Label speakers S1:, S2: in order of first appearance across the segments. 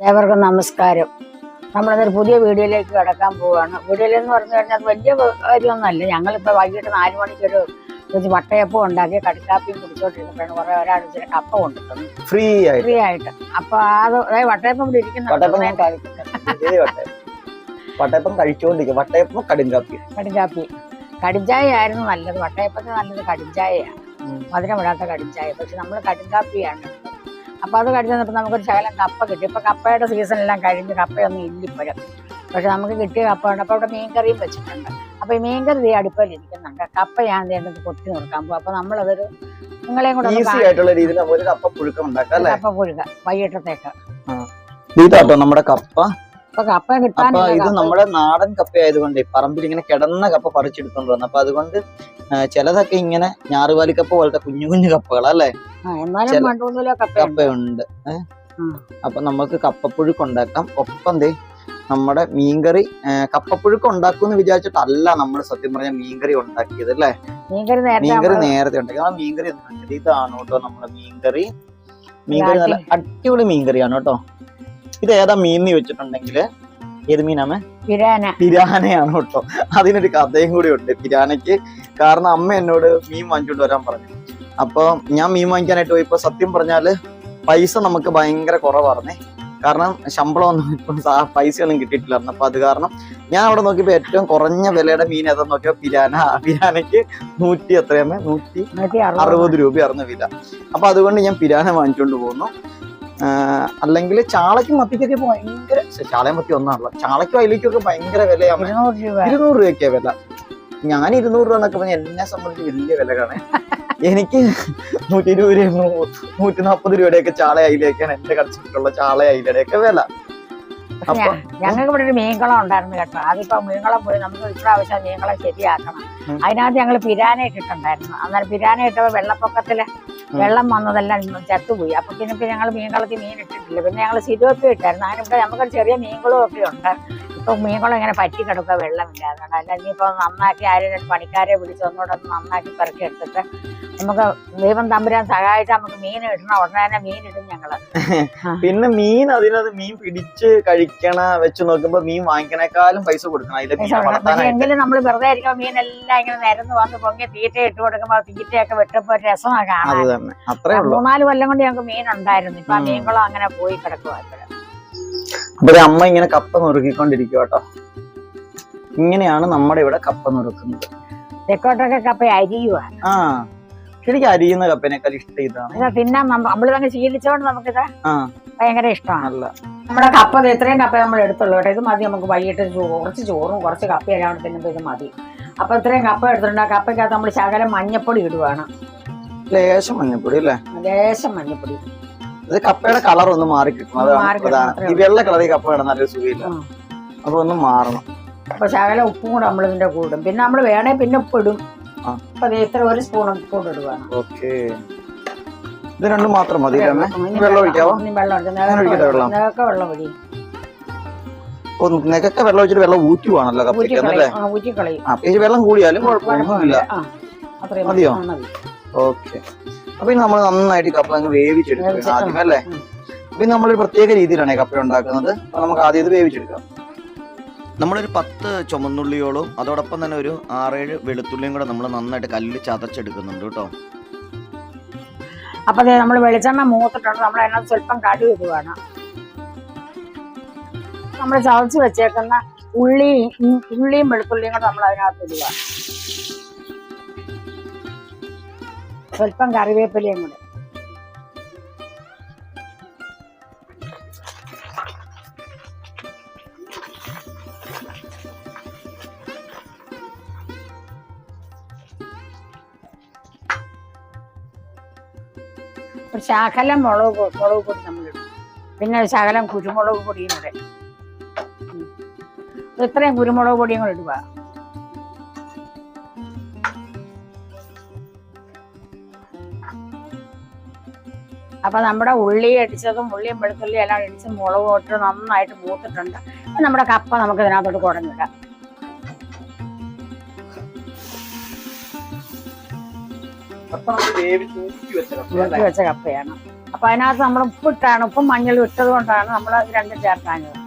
S1: ഏവർക്കും നമസ്കാരം. നമ്മളിന്നൊരു പുതിയ വീഡിയോയിലേക്ക് കിടക്കാൻ പോവുകയാണ് വീഡിയോയിലെന്ന് പറഞ്ഞു കഴിഞ്ഞാൽ അത് വലിയ കാര്യമൊന്നുമല്ല. ഞങ്ങളിപ്പോൾ വൈകിട്ട് നാല് മണിക്കൊരു കുറച്ച് വട്ടയപ്പം ഉണ്ടാക്കി കടിക്കാപ്പിയും കുടിച്ചോണ്ടിരുന്നപ്പോഴാണ് കുറെ ഒരാൾ ഇച്ചിരി കപ്പ കൊണ്ടിട്ടുണ്ട്
S2: ഫ്രീ
S1: ഫ്രീ ആയിട്ട്. അപ്പൊ അത് അതായത് വട്ടയപ്പം ഇവിടെ ഇരിക്കുന്നുണ്ട്
S2: ഇതേ വട്ടയപ്പം കഴിച്ചോണ്ടിരിക്കും. വട്ടയപ്പം കടുങ്കാപ്പി.
S1: കടിക്കാപ്പി കടിഞ്ചായ ആയിരുന്നു നല്ലത്. വട്ടയപ്പത്തിന് നല്ലത് കടിഞ്ചായയാണ്. മധുരമിടാത്ത കടിഞ്ചായ. പക്ഷെ നമ്മൾ കടുങ്കാപ്പിയാണ് അപ്പൊ അത് കഴിഞ്ഞ് കടിച്ചപ്പോൾ നമുക്കൊരു ശകലം കപ്പ കിട്ടി. ഇപ്പോൾ കപ്പയുടെ സീസണെല്ലാം കഴിഞ്ഞ് കപ്പയൊന്നും ഇല്ല ഇല്ലിപ്പോഴും. പക്ഷെ നമുക്ക് കിട്ടിയ കപ്പ ഉണ്ട് അപ്പോൾ അവിടെ മീൻകറിയും വെച്ചിട്ടുണ്ട്. അപ്പോൾ ഈ മീൻകറി ദേ അടുപ്പയിൽ ഇരിക്കുന്നുണ്ട്. കപ്പ ഞാൻ എന്നിട്ട് കൊത്തി നിർക്കാൻ പോകും അപ്പോൾ നമ്മളതൊരു നിങ്ങളെയും കൂടെ
S2: ഈസി ആയിട്ടുള്ള രീതിയിൽ കപ്പ പുഴുക്ക ഉണ്ടാക്കാം അല്ലേ?
S1: കപ്പ പുഴുക വൈകിട്ടത്തേക്ക്.
S2: ഇതാട്ടോ നമ്മുടെ കപ്പ.
S1: കപ്പ കിട്ടാൻ
S2: ഇത് നമ്മുടെ നാടൻ കപ്പ ആയതുകൊണ്ട് പറമ്പിൽ ഇങ്ങനെ കിടന്ന കപ്പ പറിച്ചെടുത്തോണ്ട് വന്നു. അപ്പൊ അതുകൊണ്ട് ചിലതൊക്കെ ഇങ്ങനെ ഞാറുവാലി കപ്പ പോലത്തെ കുഞ്ഞു കുഞ്ഞു കപ്പകൾ കപ്പയുണ്ട്. അപ്പൊ നമുക്ക് കപ്പപ്പുഴുക്ക് ഉണ്ടാക്കാം ഒപ്പം ദേ നമ്മുടെ മീൻകറി കപ്പപ്പുഴുക്ക് കപ്പപ്പുഴുക്ക് ഉണ്ടാക്കുമെന്ന് വിചാരിച്ചിട്ടല്ല നമ്മൾ സത്യം പറഞ്ഞ മീൻകറി ഉണ്ടാക്കിയത് അല്ലേ?
S1: മീൻകറി നേരത്തെ
S2: ഉണ്ടാക്കി. ആ മീൻകറി. ഇതാണ് കേട്ടോ നമ്മുടെ മീൻകറി. മീൻകറി നല്ല അടിപൊളി മീൻകറിയാണ് കേട്ടോ. ഇത് ഏതാ മീൻ വെച്ചിട്ടുണ്ടെങ്കിൽ ഏത് മീനാമേ
S1: പിരാന.
S2: പിരാനയാണ് കേട്ടോ. അതിനൊരു കഥയും കൂടി ഉണ്ട്. പിരാനയ്ക്ക് കാരണം അമ്മ എന്നോട് മീൻ വാങ്ങിച്ചോണ്ട് വരാൻ പറഞ്ഞു. അപ്പൊ ഞാൻ മീൻ വാങ്ങിക്കാനായിട്ട് പോയപ്പോ സത്യം പറഞ്ഞാൽ പൈസ നമുക്ക് ഭയങ്കര കുറവായിരുന്നേ. കാരണം ശമ്പളം ഒന്നും ഇപ്പം പൈസയൊന്നും കിട്ടിയിട്ടില്ലായിരുന്നു. അപ്പൊ അത് കാരണം ഞാൻ അവിടെ നോക്കിയപ്പോൾ ഏറ്റവും കുറഞ്ഞ വിലയുടെ മീൻ ഏതാന്ന് നോക്കിയപ്പോ പിരാന. പിരാനയ്ക്ക് നൂറ്റി എത്രയാമേ നൂറ്റി
S1: അറുപത്.
S2: രൂപയായിരുന്നു വില. അപ്പോൾ അതുകൊണ്ട് ഞാൻ പിരാന വാങ്ങിച്ചുകൊണ്ട് പോകുന്നു അല്ലെങ്കിൽ ചാളയ്ക്ക് മത്തിക്കൊക്കെ ഇപ്പൊ ഭയങ്കര ചാളയെ മത്തി ഒന്നാണല്ലോ. ചാളയ്ക്കും അതിലേക്കൊക്കെ ഭയങ്കര വിലയാണ്.
S1: ഇരുന്നൂറ് രൂപ.
S2: ഇരുന്നൂറ് രൂപയൊക്കെയാ വില. ഞാൻ ഇരുന്നൂറ് രൂപ എന്നൊക്കെ പറഞ്ഞാൽ എന്നെ സംബന്ധിച്ച് വലിയ വിലകളാണ്. എനിക്ക് നൂറ്റി ഇരുപത് രൂപ നൂറ്റി നാൽപ്പത് രൂപയുടെയൊക്കെ ചാള അയിലേക്കാണ് എന്റെ കടിച്ചിട്ടുള്ള ചാള അയിലയുടെയൊക്കെ വില.
S1: ഞങ്ങൾക്ക് ഇവിടെ ഒരു മീൻകുളം ഉണ്ടായിരുന്നു കേട്ടോ. അതിപ്പോ മീൻകുളം പോയി നമുക്ക് ഇപ്രാവശ്യം മീൻകുളം ശരിയാക്കണം. അതിനകത്ത് ഞങ്ങൾ പിരാന ഇട്ടിട്ടുണ്ടായിരുന്നു. അന്നേരം പിരാന ഇട്ടപ്പോ
S2: വെള്ളപ്പൊക്കത്തിൽ.
S1: വെള്ളം വന്നതെല്ലാം ചത്തുപോയി. അപ്പൊ പിന്നെ ഞങ്ങൾ മീൻകുളത്തിൽ മീൻ ഇട്ടിട്ടില്ല. പിന്നെ ഞങ്ങൾ സിലോപ്പി ഇട്ടായിരുന്നു. അതിനിവിടെ നമുക്കൊരു ചെറിയ മീൻകുളം ഒക്കെ ഉണ്ട്. ഇപ്പൊ മീൻകുളം ഇങ്ങനെ പറ്റി കിടക്കുക വെള്ളമില്ലാതെ. അല്ലെങ്കിൽ ഇപ്പൊ നന്നാക്കി ആരും രണ്ട് പണിക്കാരെ വിളിച്ച് ഒന്നുകൂടെ ഒന്ന് നന്നാക്കി പെറുക്കി എടുത്തിട്ട് നമുക്ക് ദൈവം തമ്പുരാൻ സഹായിച്ചാൽ നമുക്ക് മീൻ ഇടണം ഉടനെ തന്നെ മീൻ ഇടും ഞങ്ങൾ.
S2: പിന്നെ മീൻ അതിനകത്ത് മീൻ പിടിച്ച് കഴിക്കണ വെച്ച് നോക്കുമ്പോ മീൻ വാങ്ങിക്കണേക്കാളും പൈസ കൊടുക്കണം
S1: എങ്കിലും നമ്മൾ വെറുതെ ആയിരിക്കുമ്പോ മീൻ എല്ലാം ഇങ്ങനെ നിരന്ന് വന്ന് പൊങ്ങി തീറ്റ ഇട്ട് കൊടുക്കുമ്പോൾ തീറ്റയൊക്കെ വെട്ടപ്പോ ഒരു രസമാണ് കാണാൻ. മൂന്നാൽ കൊല്ലം കൊണ്ട് ഞങ്ങൾക്ക് മീൻ ഉണ്ടായിരുന്നു. ഇപ്പൊ ആ
S2: മീനുകളും
S1: മീൻകുളം അങ്ങനെ പോയി കിടക്കുക
S2: അപ്പൊ ദേ അമ്മ ഇങ്ങനെ കപ്പ നുറുക്കിക്കൊണ്ടിരിക്കും കേട്ടോ ഇങ്ങനെയാണ് നമ്മുടെ ഇവിടെ കപ്പ നുറുക്കുന്നത്.
S1: തെക്കോട്ടൊക്കെ കപ്പ അരിയുക
S2: ആ എനിക്ക് അരിയുന്ന കപ്പനേക്കാൾ ഇഷ്ടം ഇതാണ്.
S1: ഇത് തിന്നാൻ ശീലിച്ചോണ്ട് നമുക്കിത്
S2: ആ.
S1: ഭയങ്കര ഇഷ്ടമാണ്.
S2: നല്ല.
S1: നമ്മുടെ കപ്പ ദേ ഇത്രയും കപ്പ നമ്മൾ എടുത്തുള്ളൂ കേട്ടോ. ഇത് മതി നമുക്ക് വൈകിട്ട് കുറച്ച് ചോറും കുറച്ച് കപ്പ എല്ലാം കൂടെ തിന്നുമ്പോൾ ഇത് മതി. അപ്പൊ ഇത്രയും കപ്പ എടുത്തിട്ടുണ്ട്. ആ കപ്പയ്ക്കകത്ത് നമ്മൾ ശകലം മഞ്ഞപ്പൊടി ഇടുവാണ്.
S2: ലേശം മഞ്ഞപ്പൊടി അല്ലേ?
S1: ലേശം മഞ്ഞപ്പൊടി.
S2: ഇത് കപ്പയുടെ കളർ ഒന്ന് മാറി കിട്ടണം. അതാണ് പ്രധാനം. ഈ വെള്ള കളർ ഈ കപ്പ ഇടാൻ നല്ല സുഖമില്ല. അപ്പൊ ഒന്ന് മാറണം.
S1: അപ്പൊ ശകല ഉപ്പും കൂടെ നമ്മൾ ഇതിന്റെ കൂടും പിന്നെ നമ്മൾ വേണേ പിന്നെ ഉപ്പിടും. അപ്പൊ ഇത്ര ഒരു സ്പൂൺ ഉപ്പ് ഇടുവാണ്
S2: ഓക്കെ. ഇത് രണ്ടും മാത്രം മതി വെള്ളം ഒഴിക്കാവോ?
S1: വെള്ളം? നിനക്ക് വെള്ളം? ഒഴി
S2: ഓ വെള്ളം ഒഴിച്ചിട്ട് വെള്ളം ഊറ്റുവാണല്ലോ കപ്പയ്ക്ക് അല്ലേ?
S1: ഊറ്റിക്കളയും
S2: വെള്ളം കൂടിയാലും കുഴപ്പമൊന്നുമില്ല. മതിയോ? ഓക്കെ. അപ്പൊ ഇനി നമ്മൾ നന്നായിട്ട് കപ്പ അങ്ങ് വേവിച്ചെടുക്കണം ആദ്യം അല്ലേ?
S1: പിന്നെ
S2: അപ്പൊ നമ്മൾ നമ്മളൊരു പ്രത്യേക രീതിയിലാണ് കപ്പ ഉണ്ടാക്കുന്നത്. അപ്പൊ നമുക്ക് ആദ്യം ഇത് വേവിച്ചെടുക്കാം. നമ്മളൊരു പത്ത് ചുമന്നുള്ളിയോളും അതോടൊപ്പം തന്നെ ഒരു ആറേഴ് വെളുത്തുള്ളിയും കൂടെ നമ്മൾ നന്നായിട്ട് കല്ലിൽ ചതച്ചെടുക്കുന്നുണ്ട് കേട്ടോ.
S1: അപ്പൊ ദേ നമ്മൾ വെളിച്ചെണ്ണ മൂത്തിട്ടുണ്ട്. നമ്മൾ അതിനകത്ത് സ്വല്പം കടി ഇടുവാണ്. നമ്മൾ ചതച്ച് വെച്ചേക്കുന്ന ഉള്ളിയും ഉള്ളിയും വെളുത്തുള്ളിയും കൂടെ നമ്മൾ അതിനകത്ത് ഇടുക സ്വല്പം കറിവേപ്പിലയും കൂടെ. ശകലം മുളക് മുളക് പൊടി നമ്മളിടും. പിന്നെ ഒരു ശകലം കുരുമുളക് പൊടിയും കൂടെ. ഇത്രയും കുരുമുളക് പൊടിയും കൂടെ ഇടുക. അപ്പൊ നമ്മുടെ ഉള്ളി അടിച്ചതും ഉള്ളിയും വെളുത്തുള്ളിയും എല്ലാം അടിച്ച് മുളക് ഇട്ട് നന്നായിട്ട് മൂത്തിട്ടുണ്ട്. ഇനി നമ്മുടെ കപ്പ നമുക്ക് ഇതിനകത്തോട്ട് കുടഞ്ഞിടാം.
S2: ഊറ്റി? വെച്ച
S1: കപ്പയാണ്. അപ്പൊ അതിനകത്ത് നമ്മൾ ഉപ്പിട്ടാണ് ഉപ്പും മഞ്ഞളും ഇട്ടത് കൊണ്ടാണ് നമ്മൾ രണ്ടും ചേർക്കാഞ്ഞത്.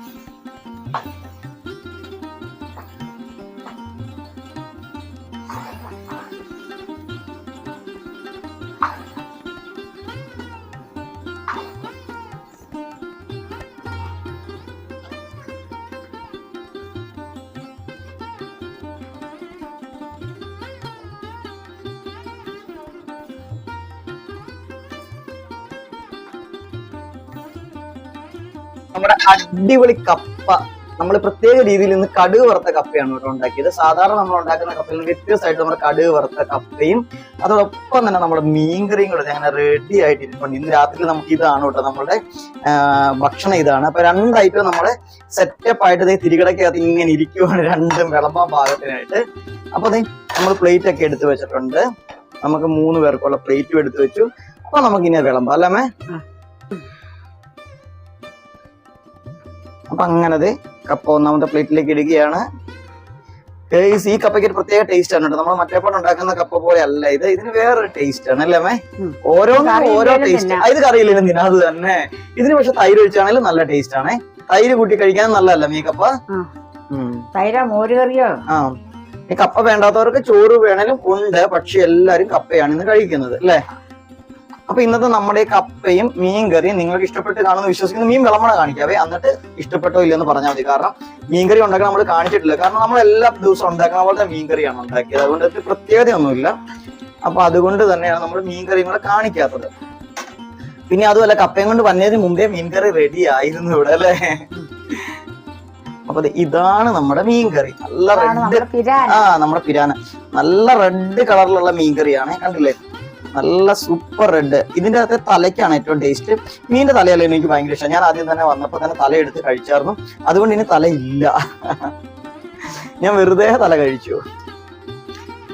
S2: നമ്മുടെ അടിപൊളി കപ്പ. നമ്മൾ പ്രത്യേക രീതിയിൽ ഇന്ന് കടുക് വറുത്ത കപ്പയാണ് കേട്ടോ ഉണ്ടാക്കിയത്. സാധാരണ നമ്മൾ ഉണ്ടാക്കുന്ന കപ്പയിൽ വ്യത്യസ്തമായിട്ട് നമ്മുടെ കടുക് വറുത്ത കപ്പയും അതോടൊപ്പം തന്നെ നമ്മുടെ മീൻകറിയും കൂടെ അങ്ങനെ റെഡി ആയിട്ട് ഇന്ന് രാത്രി നമുക്ക് ഇതാണ് കേട്ടോ നമ്മുടെ ഭക്ഷണം ഇതാണ്. അപ്പൊ രണ്ടായിട്ടും നമ്മൾ സെറ്റപ്പ് ആയിട്ട് തിരികടക്കകത്ത് ഇങ്ങനെ ഇരിക്കുവാണ്. രണ്ടും വിളമ്പാൻ പാകത്തിനായിട്ട്. അപ്പൊ അതെ നമ്മൾ പ്ലേറ്റ് ഒക്കെ എടുത്തു വെച്ചിട്ടുണ്ട്. നമുക്ക് മൂന്ന് പേർക്കുള്ള പ്ലേറ്റും എടുത്തു വെച്ചു. അപ്പൊ നമുക്ക് ഇനി വിളമ്പാം. അല്ലേ അപ്പൊ അങ്ങനത് കപ്പ ഒന്നാമത്തെ പ്ലേറ്റിലേക്ക് ഇടുകയാണ്. ഈ കപ്പയ്ക്ക് ഒരു പ്രത്യേക ടേസ്റ്റ് ആണ് കേട്ടോ. നമ്മൾ മറ്റേപ്പോൾ ഉണ്ടാക്കുന്ന കപ്പ പോലെ അല്ല. ഇത് ഇതിന് വേറൊരു ടേസ്റ്റ് ആണ് അല്ലേ ഓരോന്നും ഓരോ ടേസ്റ്റ്. ഇത് കറിയില്ലെങ്കിലും തിന്നാം. അത് തന്നെ. ഇതിന് പക്ഷെ തൈര് ഒഴിച്ചാണെങ്കിലും നല്ല ടേസ്റ്റ് ആണ്. തൈര് കൂട്ടി കഴിക്കാൻ നല്ലതല്ല ഈ കപ്പ?
S1: ആ. മോര് കറിയോ?
S2: ആ. ഈ കപ്പ വേണ്ടാത്തവർക്ക് ചോറ് വേണേലും ഉണ്ട്. പക്ഷെ എല്ലാരും കപ്പയാണ് ഇന്ന് കഴിക്കുന്നത് അല്ലേ? അപ്പൊ ഇന്നത്തെ നമ്മുടെ കപ്പയും മീൻ കറിയും നിങ്ങൾക്ക് ഇഷ്ടപ്പെട്ട് കാണുമെന്ന് വിശ്വസിക്കുന്നു. മീൻ വിളമ്പണ കാണിക്കാവേ എന്നിട്ട് ഇഷ്ടപ്പെട്ടോ ഇല്ലെന്ന് പറഞ്ഞാൽ മതി. കാരണം മീൻ കറി ഉണ്ടാക്കാൻ നമ്മൾ കാണിച്ചിട്ടില്ല. കാരണം നമ്മൾ എല്ലാ ദിവസവും ഉണ്ടാക്കുന്ന പോലത്തെ മീൻ കറിയാണ് ഉണ്ടാക്കിയത്. അതുകൊണ്ട് പ്രത്യേകതയൊന്നുമില്ല. അപ്പൊ അതുകൊണ്ട് തന്നെയാണ് നമ്മൾ മീൻ കറിയും കൂടെ കാണിക്കാത്തത്. പിന്നെ അതുമല്ല കപ്പയും കൊണ്ട് വന്നതിന് മുമ്പേ മീൻ കറി റെഡി ആയിരുന്നു ഇവിടെ അല്ലേ? അപ്പൊ ഇതാണ് നമ്മുടെ മീൻ കറി. നല്ല റെഡ് ആ നമ്മുടെ പിരാന. നല്ല റെഡ് കളറിലുള്ള മീൻ കറിയാണ്. കണ്ടില്ലേ? നല്ല സൂപ്പർ റെഡ് ഇതിന്റെ അകത്തെ തലയ്ക്കാണ് ഏറ്റവും ടേസ്റ്റ് മീനിന്റെ തലയല്ല എനിക്ക് ഭയങ്കര ഇഷ്ടം. ഞാൻ ആദ്യം തന്നെ വന്നപ്പോ തന്നെ തല എടുത്ത് കഴിച്ചായിരുന്നു അതുകൊണ്ട് ഇനി തല ഇല്ല. ഞാൻ വെറുതെ തല കഴിച്ചു.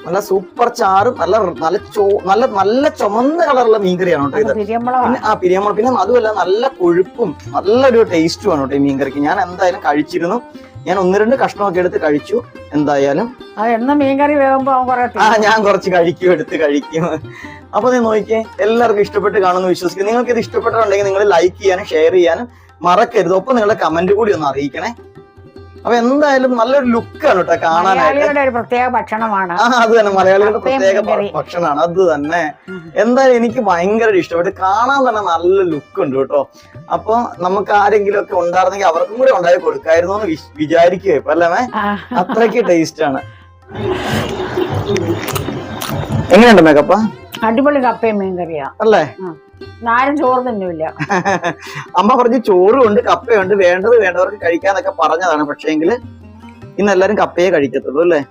S2: നല്ല സൂപ്പർ ചാറും നല്ല നല്ല ചോ നല്ല നല്ല ചുമന്ന കളറുള്ള മീൻകറിയാണ് കേട്ടോ ഇത്. പിന്നെ ആ പിരിയമ്മൾ പിന്നെ അതുമല്ല നല്ല കൊഴുപ്പും നല്ലൊരു ടേസ്റ്റുമാണ് കേട്ടോ ഈ മീൻകറിക്ക്. ഞാൻ എന്തായാലും കഴിച്ചിരുന്നു. ഞാൻ ഒന്ന് രണ്ട് കഷ്ണമൊക്കെ എടുത്ത് കഴിച്ചു. എന്തായാലും.
S1: എന്നും മീൻകറി വേകുമ്പോ
S2: ആ ഞാൻ കുറച്ച് കഴിക്കും എടുത്ത് കഴിക്കും. അപ്പൊ നീ നോക്കിയേ എല്ലാവർക്കും ഇഷ്ടപ്പെട്ട് കാണുമെന്ന് വിശ്വസിക്കും നിങ്ങൾക്ക് ഇത് ഇഷ്ടപ്പെട്ടിട്ടുണ്ടെങ്കിൽ നിങ്ങൾ ലൈക്ക് ചെയ്യാനും ഷെയർ ചെയ്യാനും മറക്കരുത്. ഒപ്പം നിങ്ങളുടെ കമന്റ് കൂടി ഒന്ന് അറിയിക്കണേ. അപ്പൊ എന്തായാലും നല്ലൊരു ലുക്കാണ് കേട്ടോ കാണാനായിട്ട്.
S1: ഒരു പ്രത്യേക ഭക്ഷണമാണ്.
S2: ആ അത് തന്നെ. മലയാളികളുടെ പ്രത്യേക ഭക്ഷണമാണ്. അത് തന്നെ. എന്തായാലും എനിക്ക് ഭയങ്കര ഇഷ്ടപ്പെട്ടു. കാണാൻ തന്നെ നല്ല ലുക്ക് ഉണ്ട് കേട്ടോ. അപ്പൊ നമുക്ക് ആരെങ്കിലും ഒക്കെ ഉണ്ടായിരുന്നെങ്കിൽ അവർക്കും കൂടെ ഉണ്ടായി കൊടുക്കായിരുന്നു എന്ന് വിച്- വിചാരിക്കുക ഇപ്പൊ അല്ലേ
S1: അത്രയ്ക്ക്
S2: അത്രയ്ക്ക് ടേസ്റ്റ് ആണ്. എങ്ങനെയുണ്ട് മേക്കപ്പ
S1: അടിപൊളി കപ്പയും മീൻകറിയാ.
S2: അല്ലേ?
S1: നാരും ചോറ് തന്നെയില്ല
S2: അമ്മ പറഞ്ഞു ചോറും ഉണ്ട് കപ്പയുണ്ട് വേണ്ടത് വേണ്ടവർക്ക് കഴിക്കാന്നൊക്കെ പറഞ്ഞതാണ്. പക്ഷേങ്കിൽ ഇന്ന് എല്ലാരും കപ്പയെ കഴിക്കത്തുള്ളൂ അല്ലേ?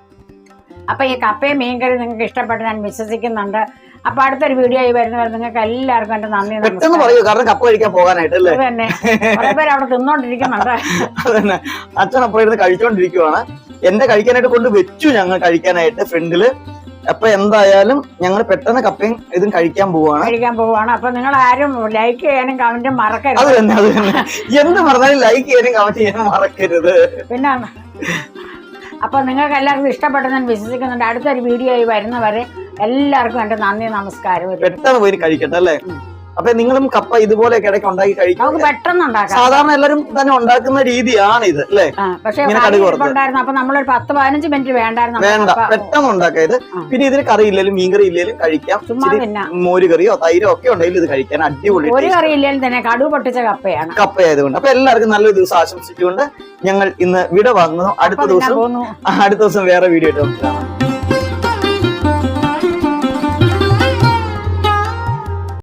S1: അപ്പൊ ഈ കപ്പയും മീൻകറി നിങ്ങൾക്ക് ഇഷ്ടപ്പെട്ട് ഞാൻ വിശ്വസിക്കുന്നുണ്ട്. അപ്പൊ അടുത്തൊരു വീഡിയോ ആയി വരുന്നവരെ നിങ്ങൾക്ക് എല്ലാവർക്കും എന്റെ നന്ദി
S2: പെട്ടെന്ന് പറയൂ കാരണം കപ്പ കഴിക്കാൻ പോകാനായിട്ട് അല്ലേ?
S1: തന്നെ പേര് അവിടെ തിന്നോണ്ടിരിക്കുന്നുണ്ട്.
S2: അതന്നെ. അച്ഛൻ അപ്പൊ ഇരുന്ന് കഴിച്ചോണ്ടിരിക്കുവാണ്. എന്റെ കഴിക്കാനായിട്ട് കൊണ്ട് വെച്ചു ഞങ്ങൾ കഴിക്കാനായിട്ട് ഫ്രണ്ടിൽ അപ്പൊ എന്തായാലും ഞങ്ങൾ പെട്ടെന്ന് കപ്പയും ഇതും കഴിക്കാൻ പോവാണ്.
S1: കഴിക്കാൻ പോവാണ്. അപ്പൊ നിങ്ങൾ ആരും ലൈക്ക് ചെയ്യാനും കമന്റും
S2: അത്
S1: മറക്കരുത്.
S2: തന്നെ അത് തന്നെ എന്ത് പറഞ്ഞാലും ലൈക്ക് ചെയ്യാനും കമന്റ് ചെയ്യാനും മറക്കരുത്.
S1: പിന്നെ അപ്പൊ നിങ്ങൾക്ക് എല്ലാവർക്കും ഇഷ്ടപ്പെട്ടെന്ന് ഞാൻ വിശ്വസിക്കുന്നുണ്ട്. അടുത്തൊരു വീഡിയോ ആയി വരുന്നവരെ എല്ലാവർക്കും എന്റെ നന്ദി നമസ്കാരം.
S2: പെട്ടെന്ന് പോയി കഴിക്കട്ടെ അല്ലേ. അപ്പൊ നിങ്ങളും കപ്പ ഇതുപോലെയൊക്കെ ഇടയ്ക്ക് ഉണ്ടാക്കി കഴിക്കും.
S1: പെട്ടെന്ന് ഉണ്ടാക്കാം.
S2: സാധാരണ എല്ലാവരും തന്നെ ഉണ്ടാക്കുന്ന രീതിയാണ് ഇത് അല്ലേ? ഇങ്ങനെ കടുക്.
S1: ഉണ്ടായിരുന്നു. അപ്പൊ നമ്മളൊരു പത്ത് പതിനഞ്ച് മിനിറ്റ് വേണ്ടായിരുന്നു.
S2: വേണ്ട പെട്ടെന്ന് ഉണ്ടാക്കാം. ഇത് പിന്നെ ഇതിന് കറി ഇല്ലെങ്കിലും മീൻകറി ഇല്ലെങ്കിലും കഴിക്കാം. മോര് കറിയോ തൈരോ ഒക്കെ ഉണ്ടെങ്കിൽ ഇത് കഴിക്കാൻ അടിപൊളി
S1: ഒരു കറി തന്നെ കടുവ് പൊട്ടിച്ച കപ്പയാണ്.
S2: കപ്പയായതുകൊണ്ട്. അപ്പൊ എല്ലാവർക്കും നല്ലൊരു ദിവസം ആശംസിച്ചുകൊണ്ട് ഞങ്ങൾ ഇന്ന് വിട വാങ്ങുന്നു. അടുത്ത ദിവസം അടുത്ത ദിവസം വേറെ വീഡിയോ ആയിട്ട് നമുക്ക് കാണാം.